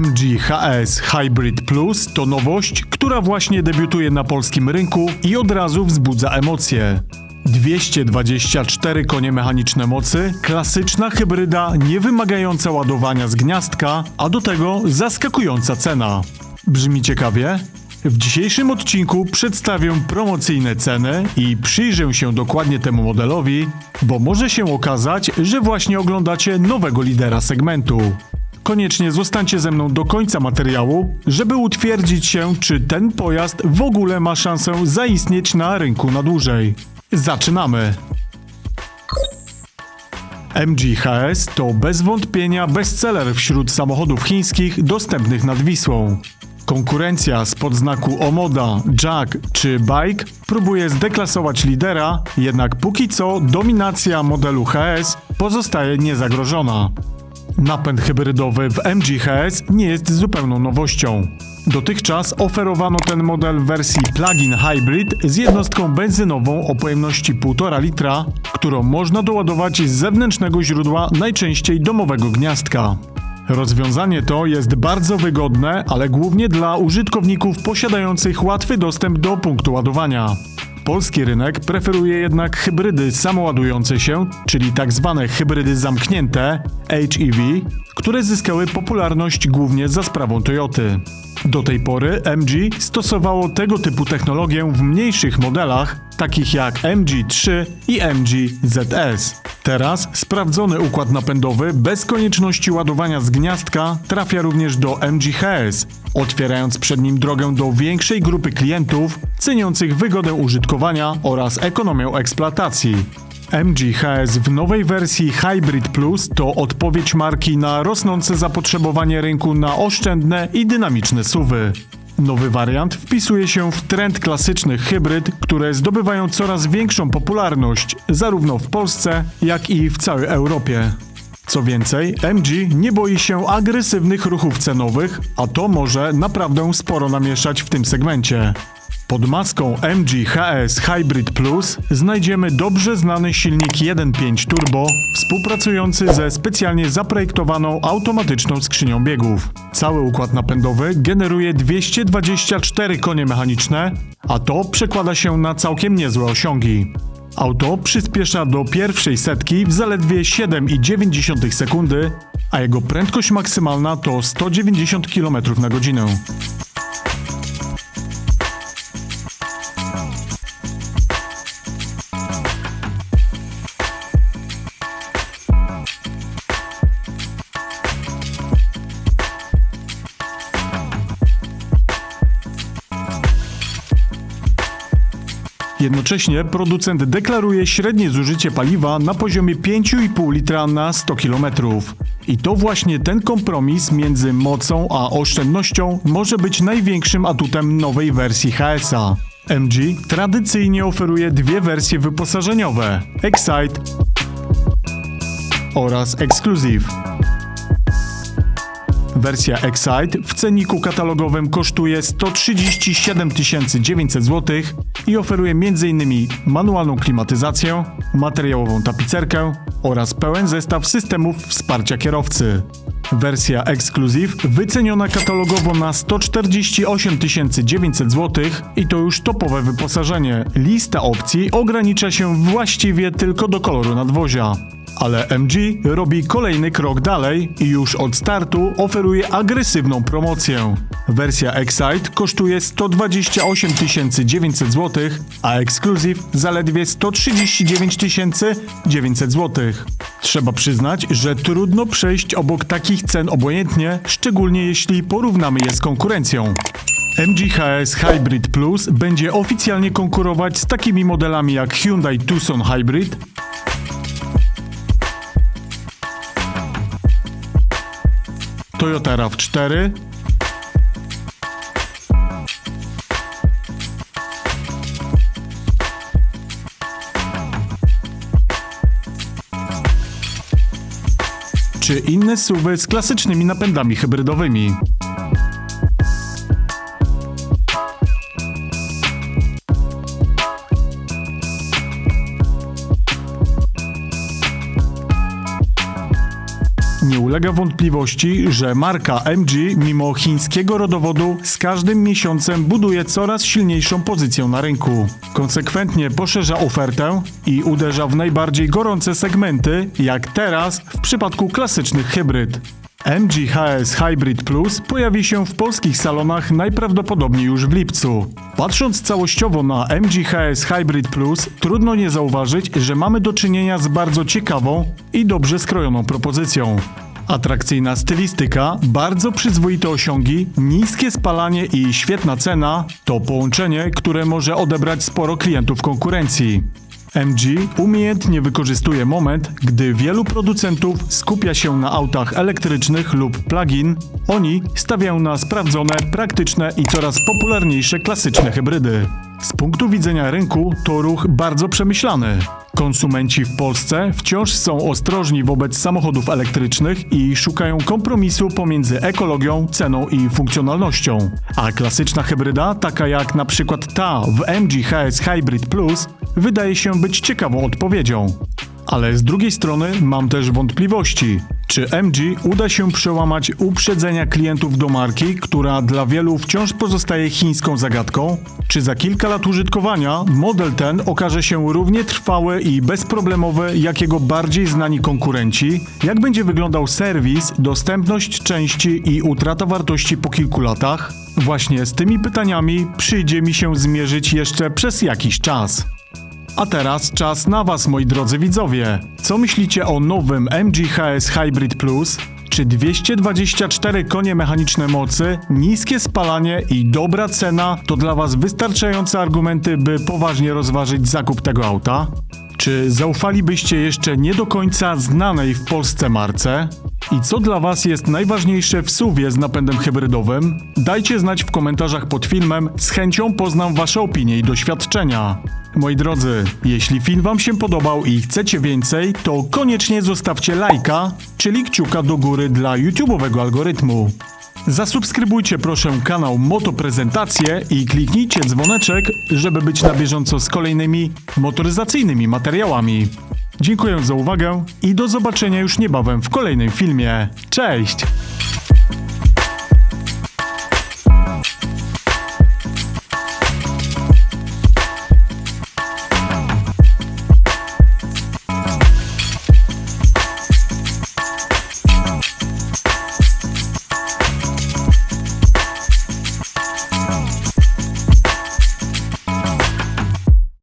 MG HS Hybrid Plus to nowość, która właśnie debiutuje na polskim rynku i od razu wzbudza emocje. 224 konie mechaniczne mocy, klasyczna hybryda nie wymagająca ładowania z gniazdka, a do tego zaskakująca cena. Brzmi ciekawie? W dzisiejszym odcinku przedstawię promocyjne ceny i przyjrzę się dokładnie temu modelowi, bo może się okazać, że właśnie oglądacie nowego lidera segmentu. Koniecznie zostańcie ze mną do końca materiału, żeby utwierdzić się, czy ten pojazd w ogóle ma szansę zaistnieć na rynku na dłużej. Zaczynamy! MG HS to bez wątpienia bestseller wśród samochodów chińskich dostępnych nad Wisłą. Konkurencja z podznaku Omoda, Jack czy Bike próbuje zdeklasować lidera, jednak póki co dominacja modelu HS pozostaje niezagrożona. Napęd hybrydowy w MG HS nie jest zupełną nowością. Dotychczas oferowano ten model w wersji plug-in hybrid z jednostką benzynową o pojemności 1,5 litra, którą można doładować z zewnętrznego źródła, najczęściej domowego gniazdka. Rozwiązanie to jest bardzo wygodne, ale głównie dla użytkowników posiadających łatwy dostęp do punktu ładowania. Polski rynek preferuje jednak hybrydy samoładujące się, czyli tak zwane hybrydy zamknięte, HEV, które zyskały popularność głównie za sprawą Toyoty. Do tej pory MG stosowało tego typu technologię w mniejszych modelach, takich jak MG3 i MG ZS. Teraz sprawdzony układ napędowy bez konieczności ładowania z gniazdka trafia również do MG HS, otwierając przed nim drogę do większej grupy klientów ceniących wygodę użytkowania oraz ekonomię eksploatacji. MG HS w nowej wersji Hybrid Plus to odpowiedź marki na rosnące zapotrzebowanie rynku na oszczędne i dynamiczne suwy. Nowy wariant wpisuje się w trend klasycznych hybryd, które zdobywają coraz większą popularność zarówno w Polsce, jak i w całej Europie. Co więcej, MG nie boi się agresywnych ruchów cenowych, a to może naprawdę sporo namieszać w tym segmencie. Pod maską MG HS Hybrid Plus znajdziemy dobrze znany silnik 1.5 turbo współpracujący ze specjalnie zaprojektowaną automatyczną skrzynią biegów. Cały układ napędowy generuje 224 konie mechaniczne, a to przekłada się na całkiem niezłe osiągi. Auto przyspiesza do pierwszej setki w zaledwie 7,9 sekundy, a jego prędkość maksymalna to 190 km na godzinę. Jednocześnie producent deklaruje średnie zużycie paliwa na poziomie 5,5 litra na 100 km. I to właśnie ten kompromis między mocą a oszczędnością może być największym atutem nowej wersji HS-a. MG tradycyjnie oferuje dwie wersje wyposażeniowe: Excite oraz Exclusive. Wersja Excite w ceniku katalogowym kosztuje 137 900 zł i oferuje m.in. manualną klimatyzację, materiałową tapicerkę oraz pełen zestaw systemów wsparcia kierowcy. Wersja Exclusive wyceniona katalogowo na 148 900 zł i to już topowe wyposażenie. Lista opcji ogranicza się właściwie tylko do koloru nadwozia. Ale MG robi kolejny krok dalej i już od startu oferuje agresywną promocję. Wersja Excite kosztuje 128 900 zł, a Exclusive zaledwie 139 900 zł. Trzeba przyznać, że trudno przejść obok takich cen obojętnie, szczególnie jeśli porównamy je z konkurencją. MG HS Hybrid Plus będzie oficjalnie konkurować z takimi modelami jak Hyundai Tucson Hybrid, Toyota RAV4, czy inne SUVy z klasycznymi napędami hybrydowymi. Nie ulega wątpliwości, że marka MG, mimo chińskiego rodowodu, z każdym miesiącem buduje coraz silniejszą pozycję na rynku. Konsekwentnie poszerza ofertę i uderza w najbardziej gorące segmenty, jak teraz w przypadku klasycznych hybryd. MG HS Hybrid Plus pojawi się w polskich salonach najprawdopodobniej już w lipcu. Patrząc całościowo na MG HS Hybrid Plus, trudno nie zauważyć, że mamy do czynienia z bardzo ciekawą i dobrze skrojoną propozycją. Atrakcyjna stylistyka, bardzo przyzwoite osiągi, niskie spalanie i świetna cena to połączenie, które może odebrać sporo klientów konkurencji. MG umiejętnie wykorzystuje moment, gdy wielu producentów skupia się na autach elektrycznych lub plug-in. Oni stawiają na sprawdzone, praktyczne i coraz popularniejsze klasyczne hybrydy. Z punktu widzenia rynku to ruch bardzo przemyślany. Konsumenci w Polsce wciąż są ostrożni wobec samochodów elektrycznych i szukają kompromisu pomiędzy ekologią, ceną i funkcjonalnością. A klasyczna hybryda, taka jak na przykład ta w MG HS Hybrid Plus, wydaje się być ciekawą odpowiedzią. Ale z drugiej strony mam też wątpliwości. Czy MG uda się przełamać uprzedzenia klientów do marki, która dla wielu wciąż pozostaje chińską zagadką? Czy za kilka lat użytkowania model ten okaże się równie trwały i bezproblemowy jak jego bardziej znani konkurenci? Jak będzie wyglądał serwis, dostępność części i utrata wartości po kilku latach? Właśnie z tymi pytaniami przyjdzie mi się zmierzyć jeszcze przez jakiś czas. A teraz czas na Was, moi drodzy widzowie. Co myślicie o nowym MG HS Hybrid Plus? Czy 224 konie mechaniczne mocy, niskie spalanie i dobra cena to dla Was wystarczające argumenty, by poważnie rozważyć zakup tego auta? Czy zaufalibyście jeszcze nie do końca znanej w Polsce marce? I co dla Was jest najważniejsze w suwie z napędem hybrydowym? Dajcie znać w komentarzach pod filmem, z chęcią poznam Wasze opinie i doświadczenia. Moi drodzy, jeśli film Wam się podobał i chcecie więcej, to koniecznie zostawcie lajka, czyli kciuka do góry dla YouTube'owego algorytmu. Zasubskrybujcie proszę kanał Moto Prezentacje i kliknijcie dzwoneczek, żeby być na bieżąco z kolejnymi motoryzacyjnymi materiałami. Dziękuję za uwagę i do zobaczenia już niebawem w kolejnym filmie. Cześć!